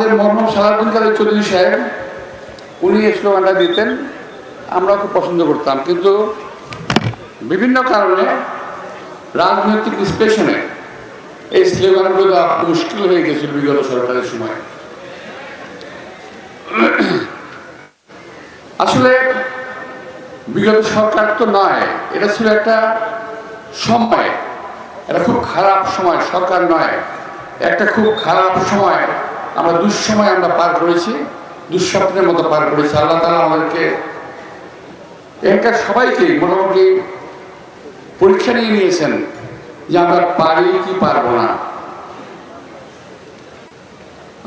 আমাদের মরহম সালাউদ্দিন কাদের চৌধুরী সাহেব, উনি স্লোগানটা দিতেন আমরা খুব পছন্দ করতাম। কিন্তু বিভিন্ন কারণে রাজনৈতিক বিশ্লেষণে এই স্লোগানগুলো দেওয়া মুশকিল হয়ে গেছিল বিগত সরকারের সময়। আসলে বিগত সরকার তো নয়, এটা ছিল একটা সময়, এটা খুব খারাপ সময়, সরকার নয়, একটা খুব খারাপ সময়। আমরা দুঃসময় আমরা পার করেছি, দুঃস্বপ্নের মতো পার করেছি। আল্লাহ তালা আমাদেরকে এখানকার সবাইকে মোটামুটি পরীক্ষা নিয়ে নিয়েছেন যে আমরা পারি কি পারব না।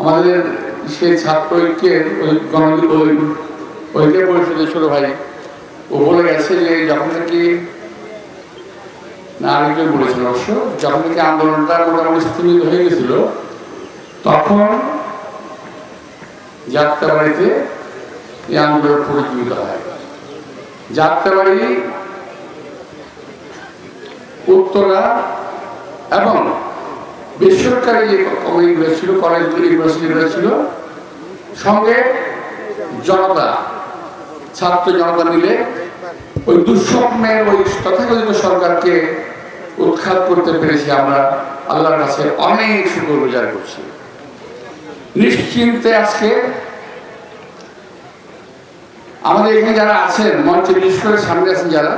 আমাদের সেই ছাত্র ঐক্যের ওই গণ ওই ঐক্য পরিষদের ছোট ভাই, ও বলে গেছে যে যখন নাকি না, আরেকজন বলেছেন অবশ্য যখন নাকি আন্দোলনটা মোটামুটি স্থিমিত হয়ে গেছিল, তখন যাত্রাবাড়িতে এই আন্দোলন পরিচালিত হয়। যাত্রাবাড়ি উত্তরা এবং বেসরকারি যে কলেজগুলো ছিল, কলেজগুলো ইউনিভার্সিটিগুলো ছিল, সঙ্গে জনতা, ছাত্র জনতা মিলে ওই দুঃস্বপ্নের ওই তথাকথিত সরকারকে উৎখাত করতে পেরেছি আমরা। আল্লাহর কাছে অনেক শুকর গুজার করছি। নিশ্চিন্তে আজকে আমাদের এখানে যারা আছেন, মঞ্চে বিশেষ করে সামনে আছেন যারা,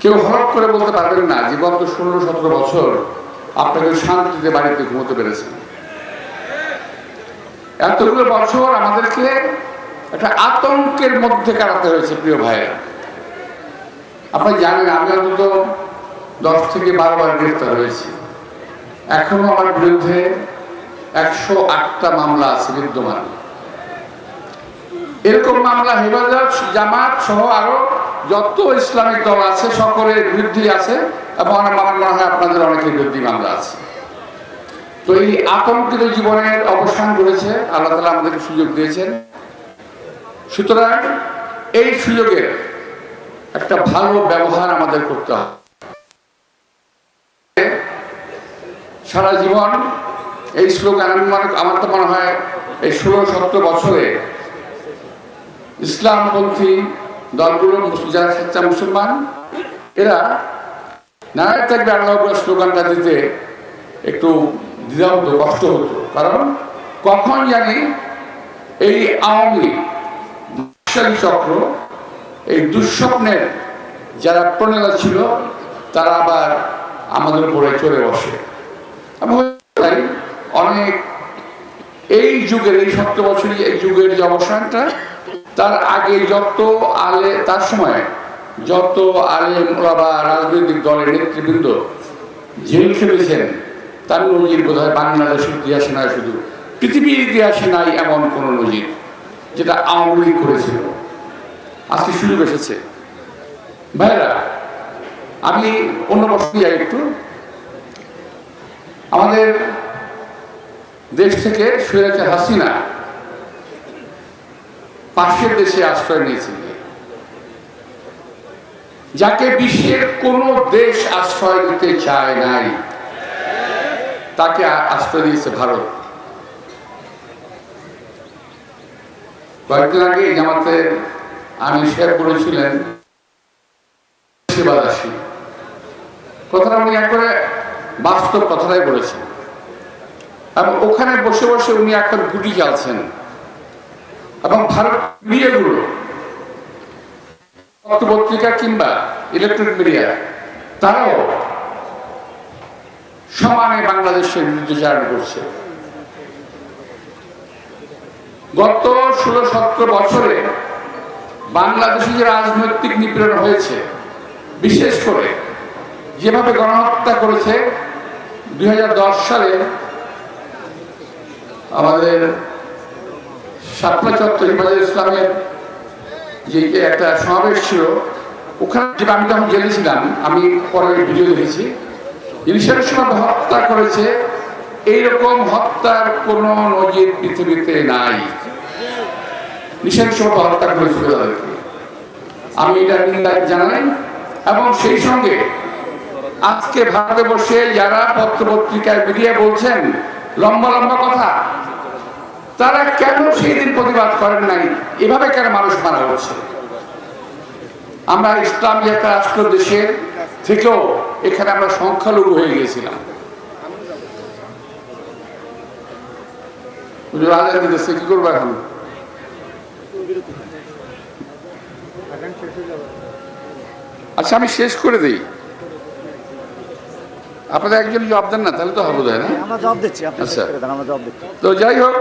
কেউ হরক করে বলতে পারবেন না যে গত ষোলো, সতেরো বছর আপনাকে শান্তিতে বাড়িতে ঘুমোতে পেরেছেন। এতগুলো বছর আমাদেরকে একটা আতঙ্কের মধ্যে কাটাতে হয়েছে, প্রিয় ভাইয়েরা। আপনি জানেন, আমি অন্তত দশ থেকে বারো বার গ্রেফতার হয়েছি। এখনও আমার বিরুদ্ধে একশো আটটা মামলা আছে বিদ্যমান। এরকম মামলা হেফাজত, জামাত সহ আরও যত ইসলামিক দল আছে, সকলের আছে এবং আমার মনে হয় আপনাদের অনেকের মামলা আছে। তো এই আতঙ্কিত জীবনের অবসান করেছে আল্লাহ তালা আমাদেরকে সুযোগ দিয়েছেন। সুতরাং এই সুযোগের একটা ভালো ব্যবহার আমাদের করতে হবে। সারা জীবন এই স্লোগান আমি মনে আমার তো মনে হয় এই ষোলো সতেরো বছরে ইসলামপন্থী দলগুলো যারা সচ্চা মুসলমান, এরা নারায় থাকবে আল্লাহ স্লোগানটা দিতে একটু দ্বিধা হতো, কষ্ট হতো। কারণ কখন জানি এই আওয়ামী চক্র, এই দুঃস্বপ্নের যারা প্রণেতা ছিল, তারা আবার আমাদের উপরে চলে বসে। তাই অনেক এই যুগের, এই সত্তর বছরই এই যুগের যে অবসানটা, তার আগে যত আলে, তার সময় যত আলেম বা রাজনৈতিক দলের নেতৃবৃন্দ জেল খেলেছেন তার নজির বোধ হয় বাংলাদেশের ইতিহাসে নয় শুধু, পৃথিবীর ইতিহাসে নাই এমন কোনো নজির যেটা আওয়ামী লীগ করেছিল। আজকে সুযোগ এসেছে। ভাইরা আমি অন্য প্রশ্ন একটু আমাদের দেশ থেকে সৈরাজা হাসিনা। পাশের দেশে আশ্রয় নিয়েছিল যাকে বিশ্বের কোন দেশ আশ্রয় দিতে চায় নাই, তাকে আশ্রয় দিয়েছে ভারত। কয়েকদিন আগে জামাতে আমি শেয়ার করেছিলেন কথাটা উনি একবারে বাস্তব কথাটাই বলেছেন। এবং ওখানে বসে বসে উনি এখন গুটি চালছেন এবং ভারত মিডিয়াগুলো পত্রিকা কিংবা ইলেকট্রনিক মিডিয়া তারাও সমানে বাংলাদেশের বিরুদ্ধে করছে। গত ষোলো সতেরো বছরে বাংলাদেশে যে রাজনৈতিক নিপীড়ন হয়েছে, বিশেষ করে যেভাবে গণহত্যা করেছে, দুই হাজার দশ সালে আমাদের শাপলা চত্বর হিফাজুল ইসলামের যে একটা সমাবেশ ছিল, ওখানে আমি যখন জেলে ছিলাম আমি পরে ভিডিও দেখেছি। ইলিশের সময় হত্যা করেছে, এইরকম হত্যার কোনো নজির পৃথিবীতে নাই। নিষেধ হত্যা করেছিল তাদেরকে। আমি এটা নিন্দা জানাই, এবং সেই সঙ্গে আজকে ভারতে বসে যারা পত্র পত্রিকায় মিডিয়া বলছেন লম্বা লম্বা কথা। তারা কেন সেই দিন প্রতিবাদ করেন নাই? এভাবে কেন মানুষ মারা হচ্ছে? আমরা ইসলামী একটা রাষ্ট্র দেশের থেকেও এখানে আমরা সংখ্যালঘু হয়ে গিয়েছিলাম কি করব এখন। আচ্ছা আমি শেষ করে দিই। আপনাদের একজন জবাব দেন না তাহলে তো হবে না? আমরা জবাব দিচ্ছি আচ্ছা। করে আমরা জবাব দিচ্ছি। তো যাই হোক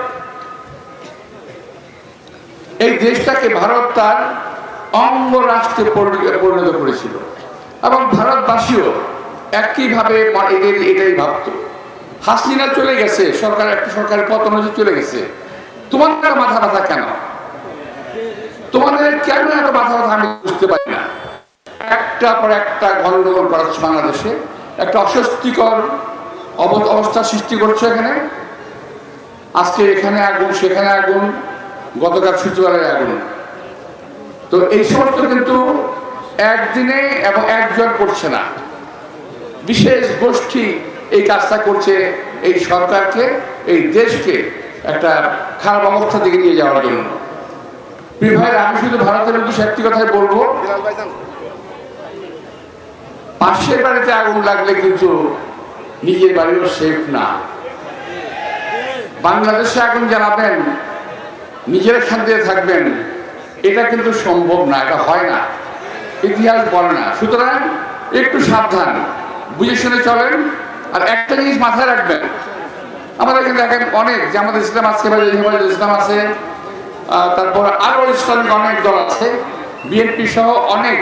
এই দেশটাকে ভারত তার অঙ্গ রাষ্ট্রে পরিণত করেছিল। এবং ভারতবাসীও একইভাবে এদের এটাই ভাবতো। হাসিনা চলে গেছে সরকার একটা সরকারের পতন হয়েছে চলে গেছে। তোমাদের মাথা ব্যথা কেন? তোমাদের কেন এত মাথা ব্যথা আমি বুঝতে পারি না। একটা পর একটা গন্ডগোল করাচ্ছে বাংলাদেশে। একটা অস্বস্তিকর অব- অবস্থা সৃষ্টি করছে এখানে। আজকে এখানে আগুন, সেখানে আগুন, গতকাল সচিবালয়ে আগুন। তো এই সমস্ত কিন্তু একদিনে এবং একজন করছে না। বিশেষ গোষ্ঠী এই কাজটা করছে এই সরকারকে, এই দেশকে একটা খারাপ অবস্থা দিকে নিয়ে যাওয়ার জন্য। প্রিয় আমি শুধু ভারতের উদ্দেশ্যে একটি কথাই বলব। পাশের বাড়িতে আগুন লাগলে কিন্তু নিজের বাড়িও সেফ না। বাংলাদেশে আগুন জ্বালাবেন, নিজের শান্তিতে থাকবেন, এটা কিন্তু সম্ভব না, এটা হয় না। ইতিহাস বলে না। সুতরাং একটু সাবধান, বুঝে শুনে চলেন, আর একটা জিনিস মাথায় রাখবেন। আমাদের এখানে দেখেন অনেক জামাত ইসলাম আছে হেফাজত ইসলাম আছে তারপর আরও ইসলামিক অনেক দল আছে, বিএনপি সহ অনেক।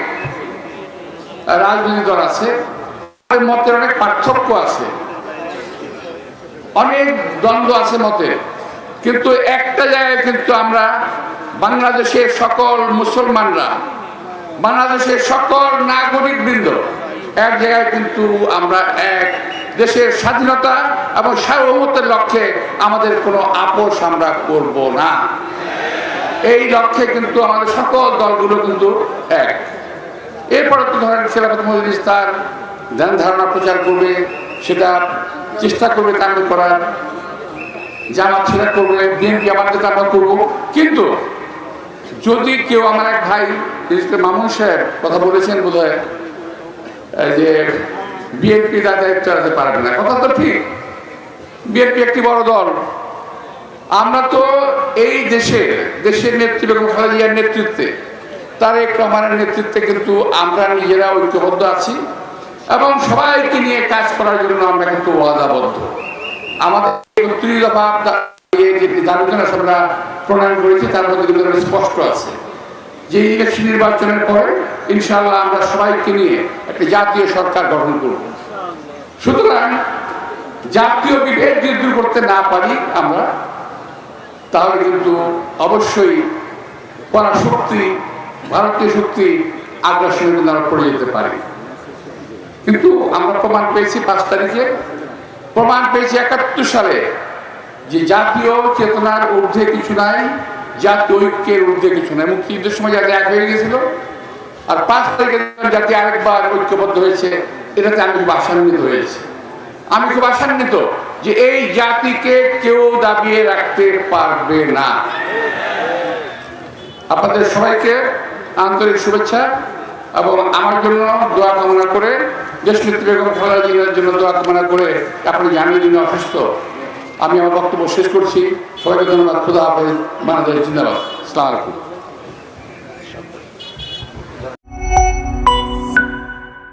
রাজনৈতিক দল আছে মতের অনেক পার্থক্য আছে। অনেক দ্বন্দ্ব আছে মতে। কিন্তু একটা জায়গায় কিন্তু আমরা বাংলাদেশের সকল মুসলমানরা, বাংলাদেশের সকল নাগরিক বৃন্দ এক জায়গায় কিন্তু আমরা এক। দেশের স্বাধীনতা এবং সার্বভৌমত্বের লক্ষ্যে আমাদের কোনো আপোষ আমরা করব না। এই লক্ষ্যে কিন্তু আমাদের সকল দলগুলো কিন্তু এক। এরপরে তো ধরেন খেলাফত মজলিস তার ধ্যান ধারণা প্রচার করবে, সেটা চেষ্টা করবে কাণ্ড করার, জামাত সেটা করবে, বিএনপি আমাদের আমরা করব। কিন্তু যদি কেউ আমার এক ভাই মামুন সাহেব, কথা বলেছেন বোধ যে বিএনপি তার চালাতে পারবে না। কথা তো ঠিক। বিএনপি একটি বড় দল। আমরা তো এই দেশে, দেশের নেত্রী এবং খালেদা জিয়ার নেতৃত্বে তারেক রহমানের নেতৃত্বে কিন্তু আমরা নিজেরা ঐক্যবদ্ধ আছি এবং সবাইকে নিয়ে কাজ করার জন্য আমরা কিন্তু ওয়াদাবদ্ধ। আমাদের একত্রিশ দফা যে দাবিগুলো আমরা প্রণয়ন করেছি, তার মধ্যে কিন্তু স্পষ্ট আছে যে ইলেকশন নির্বাচনের পরে ইনশাআল্লাহ আমরা সবাইকে নিয়ে একটা জাতীয় সরকার গঠন করব। সুতরাং জাতীয় বিভেদ যদি দূর করতে না পারি আমরা, তাহলে কিন্তু অবশ্যই পরাশক্তি ভারতীয় শক্তি আগ্রাসনে কিন্তু আমরা পড়ে যেতে পারে। কিন্তু আমরা প্রমাণ পেয়েছি পাঁচ তারিখে। প্রমাণ পেয়েছি একাত্তর সালে যে জাতীয় চেতনার ঊর্ধ্বে কিছু নাই জাতীয় ঐক্যের ঊর্ধ্বে কিছু নাই। মুক্তিযুদ্ধের সময় যাতে এক হয়ে গেছিল। আর পাঁচ তারিখে জাতি আরেকবার ঐক্যবদ্ধ হয়েছে, এটাতে আমি খুব আশান্বিত হয়েছি। আমি খুব আশান্বিত যে এই জাতিকে কেউ দাবিয়ে রাখতে পারবে না। আপনাদের সবাইকে আন্তরিক শুভেচ্ছা এবং আমার জন্য দোয়া কামনা করে দেশ নেত্রী বেগম জন্য দোয়া কামনা করে আপনি জানিয়ে যিনি অসুস্থ। আমি আমার বক্তব্য শেষ করছি। সবাইকে ধন্যবাদ। খুদা হাফেজ। বাংলাদেশ জিন্দাবাদ। সালাম আলাইকুম।